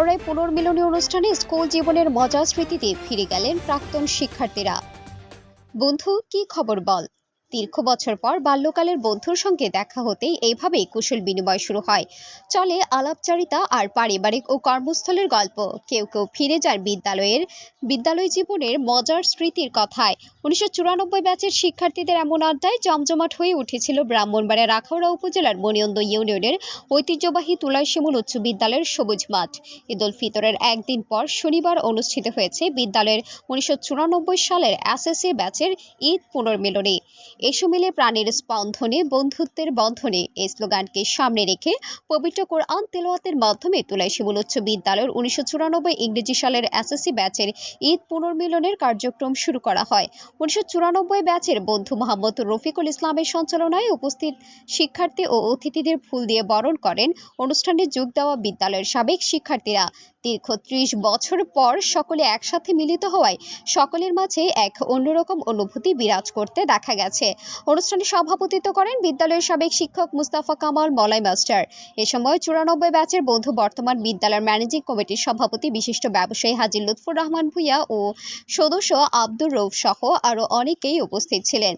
আখাউড়ায় পুনর্মিলনী অনুষ্ঠানে স্কুল জীবনের মজার স্মৃতিতে ফিরে গেলেন প্রাক্তন শিক্ষার্থীরা। বন্ধু, কি খবর বল? দীর্ঘ বছর পর বাল্যকালের বন্ধুর সঙ্গে দেখা হতেই এইভাবেই কুশল বিনিময় শুরু হয়। চলে আলাপচারিতা আর পারিবারিক ও কর্মস্থলের গল্প। কেউ কেউ ফিরে যায় বিদ্যালয়ের, বিদ্যালয় জীবনের মজার স্মৃতির কথায়। উনিশশো চুরানব্বই ব্যাচের শিক্ষার্থীদের এমন আড্ডায় জমজমাট হয়ে উঠেছিল ব্রাহ্মণবাড়িয়ার রাখাউড়া উপজেলার মণিয়ন্দ ইউনিয়নের ঐতিহ্যবাহী তুলাই শিমুল উচ্চ বিদ্যালয়ের সবুজ মাঠ। ঈদ উল ফিতরের একদিন পর শনিবার অনুষ্ঠিত হয়েছে বিদ্যালয়ের উনিশশো চুরানব্বই সালের এসএসসি ব্যাচের ঈদ পুনর্মিলনী। এসো মিলে প্রাণের স্পন্দনে, বন্ধুত্বের বন্ধনে এই স্লোগানকে সামনে রেখে পবিত্র কোরআন তেলাওয়াতের মাধ্যমে তুলাই শিমুল উচ্চ বিদ্যালয়ের উনিশশো চুরানব্বই ইংরেজি সালের এসএসসি ব্যাচের ঈদ পুনর্মিলনের কার্যক্রম শুরু করা হয়। উনিশশো চুরানব্বই ব্যাচের বন্ধু মোহাম্মদ রফিকুল ইসলামের সঞ্চালনায় উপস্থিত শিক্ষার্থী ও অতিথিদের ফুল দিয়ে বরণ করেন অনুষ্ঠানে যোগ দেওয়া বিদ্যালয়ের সাবেক শিক্ষার্থীরা। দীর্ঘ ত্রিশ বছর পর সকলে একসাথে মিলিত হওয়ায় সকলের মাঝে এক অন্যরকম অনুভূতি বিরাজ করতে দেখা গেছে। অনুষ্ঠানে সভাপতিত্ব করেন বিদ্যালয়ের সাবেক শিক্ষক মুস্তাফা কামাল মলাই মাস্টার। এ সময় চুরানব্বই ব্যাচের বন্ধু বর্তমান বিদ্যালয়ের ম্যানেজিং কমিটির সভাপতি বিশিষ্ট ব্যবসায়ী হাজি লুৎফুর রহমান ভুইয়া ও সদস্য আব্দুর রৌফ সহ আরও অনেকেই উপস্থিত ছিলেন।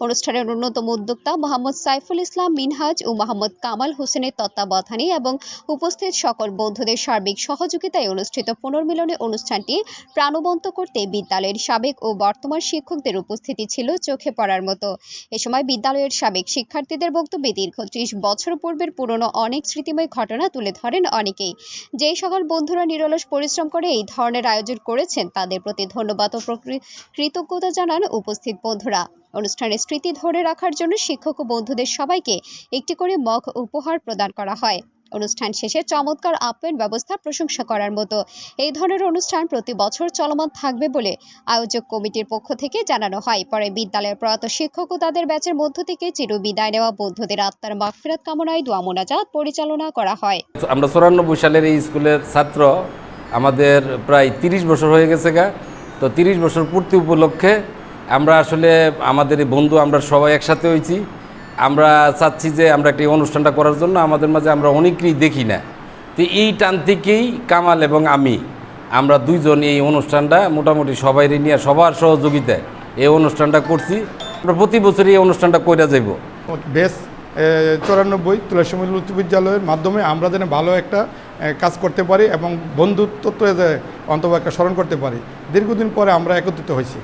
অনুষ্ঠানের অন্যতম উদ্যোক্তা মোহাম্মদ সাইফুল ইসলাম, মিনহাজ ও মোহাম্মদ কামাল হোসেনের তত্ত্বাবধানে এবং উপস্থিত সকল বন্ধুদের সার্বিক সহযোগিতায় অনুষ্ঠিত পুনর্মিলনী অনুষ্ঠানটি প্রাণবন্ত করতে বিদ্যালয়ের সাবেক ও বর্তমান শিক্ষকদের উপস্থিতি ছিল চোখে পড়ার মতো। এ সময় বিদ্যালয়ের সাবেক শিক্ষার্থীদের বক্তব্যে দীর্ঘ ত্রিশ বছর পূর্বের পুরনো অনেক স্মৃতিময় ঘটনা তুলে ধরেন অনেকেই। যে সকল বন্ধুরা নিরলস পরিশ্রম করে এই ধরনের আয়োজন করেছেন, তাদের প্রতি ধন্যবাদ ও কৃতজ্ঞতা জানান উপস্থিত বন্ধুরা। অনুষ্ঠানের স্মৃতি ধরে রাখার জন্য শিক্ষক ও বন্ধুদের সবাইকে একটি করে মগ উপহার প্রদান করা হয়। অনুষ্ঠান শেষে চমৎকার আপ্যায়ন ব্যবস্থা প্রশংসা করার মতো এই ধরনের অনুষ্ঠান প্রতি বছর চলমান থাকবে বলে আয়োজক কমিটির পক্ষ থেকে জানানো হয়। পরে বিদ্যালয়ের প্রয়াত শিক্ষক ও তাদের ব্যাচের মধ্য থেকে চির বিদায় নেওয়া বন্ধুদের আত্মার মাগফিরাত কামনায় দোয়া মোনাজাত পরিচালনা করা হয়। আমরা চুরানব্বই সালের এই স্কুলের ছাত্র আমাদের প্রায় তিরিশ বছর হয়ে গেছে গা। তো তিরিশ বছর পূর্তি উপলক্ষে আমরা আসলে আমাদের বন্ধু, আমরা সবাই একসাথে হয়েছি। আমরা চাচ্ছি যে আমরা একটি অনুষ্ঠানটা করার জন্য, আমাদের মাঝে আমরা অনেকেই দেখি না। তো এই টান থেকেই কামাল এবং আমি, আমরা দুইজন এই অনুষ্ঠানটা মোটামুটি সবাই নিয়ে সবার সহযোগিতায় এই অনুষ্ঠানটা করছি। আমরা প্রতি বছরই এই অনুষ্ঠানটা কইরা যাইব। বেস চৌরানব্বই তুলাসীমূল উচ্চ বিদ্যালয়ের মাধ্যমে আমরা যেন ভালো একটা কাজ করতে পারি এবং বন্ধুত্ব অন্তত একটা স্মরণ করতে পারি। দীর্ঘদিন পরে আমরা একত্রিত হয়েছি।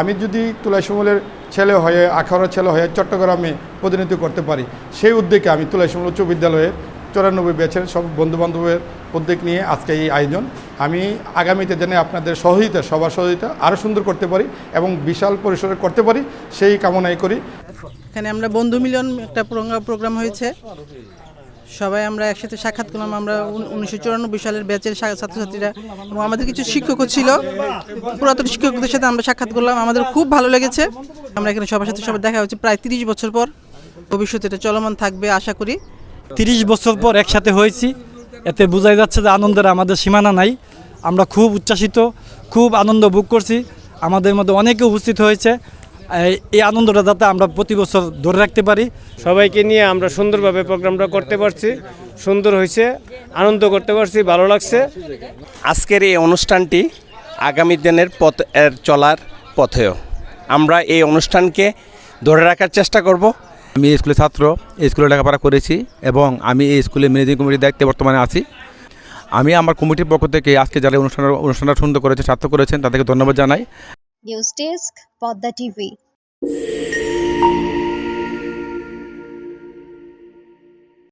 আমি যদি তুলাসীমূলের ছেলে হয়ে, আখাউড়ার ছেলে হয়ে চট্টগ্রামে প্রতিনিধিত্ব করতে পারি, সেই উদ্যোগে আমি তুলাসীমূল উচ্চ বিদ্যালয়ের চৌরানব্বই ব্যাচের সব বন্ধুবান্ধবের উদ্যোগ নিয়ে আজকে এই আয়োজন। আমি আগামীতে যেন আপনাদের সহযোগিতা, সবার সহযোগিতা আরও সুন্দর করতে পারি এবং বিশাল পরিসরে করতে পারি, সেই কামনাই করি। এখানে আমরা বন্ধু মিলন একটা প্রোগ্রাম হয়েছে। সবাই আমরা একসাথে সাক্ষাৎ করলাম, আমরা উন- উনিশশো চুরানব্বই সালের ব্যাচের ছাত্রছাত্রীরা এবং আমাদের কিছু শিক্ষকও ছিল, পুরাতন শিক্ষকদের সাথে আমরা সাক্ষাৎ করলাম, আমাদের খুব ভালো লেগেছে। আমরা এখানে সবার সাথে সবার দেখা হচ্ছে প্রায় তিরিশ বছর পর। ভবিষ্যতে এটা চলমান থাকবে, আশা করি। তিরিশ বছর পর একসাথে হয়েছি, এতে বোঝাই যাচ্ছে যে আনন্দের আমাদের সীমানা নাই। আমরা খুব উচ্ছ্বাসিত, খুব আনন্দ ভোগ করছি। আমাদের মধ্যে অনেকে উপস্থিত হয়েছে। এই- এই আনন্দটা যাতে আমরা প্রতি বছর ধরে রাখতে পারি। সবাইকে নিয়ে আমরা সুন্দরভাবে প্রোগ্রামটা করতে পারছি সুন্দর হয়েছে আনন্দ করতে পারছি ভালো লাগছে। আজকের এই অনুষ্ঠানটি আগামী দিনের পথ এর চলার পথেও। আমরা এই অনুষ্ঠানকে ধরে রাখার চেষ্টা করব। আমি এই স্কুলের ছাত্র এই স্কুলে লেখাপড়া করেছি এবং আমি এই স্কুলে ম্যানেজিং কমিটির দায়িত্বে বর্তমানে আছি। আমি আমার কমিটির পক্ষ থেকে আজকে যারা অনুষ্ঠান অনুষ্ঠানটা সুন্দর করেছে সার্থক করেছেন তাদেরকে ধন্যবাদ জানাই। News desk പോദ T